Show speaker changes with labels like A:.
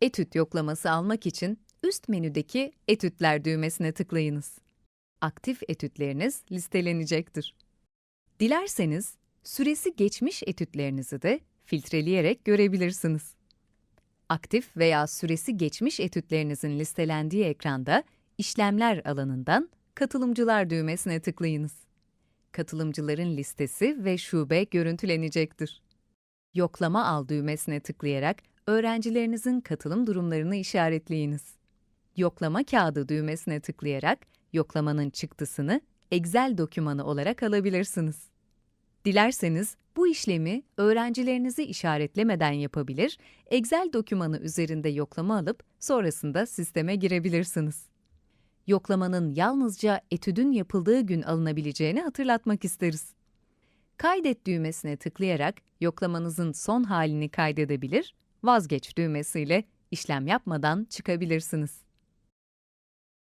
A: Etüt yoklaması almak için üst menüdeki Etütler düğmesine tıklayınız. Aktif etütleriniz listelenecektir. Dilerseniz süresi geçmiş etütlerinizi de filtreleyerek görebilirsiniz. Aktif veya süresi geçmiş etütlerinizin listelendiği ekranda İşlemler alanından Katılımcılar düğmesine tıklayınız. Katılımcıların listesi ve şube görüntülenecektir. Yoklama al düğmesine tıklayarak öğrencilerinizin katılım durumlarını işaretleyiniz. Yoklama kağıdı düğmesine tıklayarak yoklamanın çıktısını Excel dokümanı olarak alabilirsiniz. Dilerseniz bu işlemi öğrencilerinizi işaretlemeden yapabilir, Excel dokümanı üzerinde yoklama alıp sonrasında sisteme girebilirsiniz. Yoklamanın yalnızca etüdün yapıldığı gün alınabileceğini hatırlatmak isteriz. Kaydet düğmesine tıklayarak yoklamanızın son halini kaydedebilir, vazgeç düğmesiyle işlem yapmadan çıkabilirsiniz.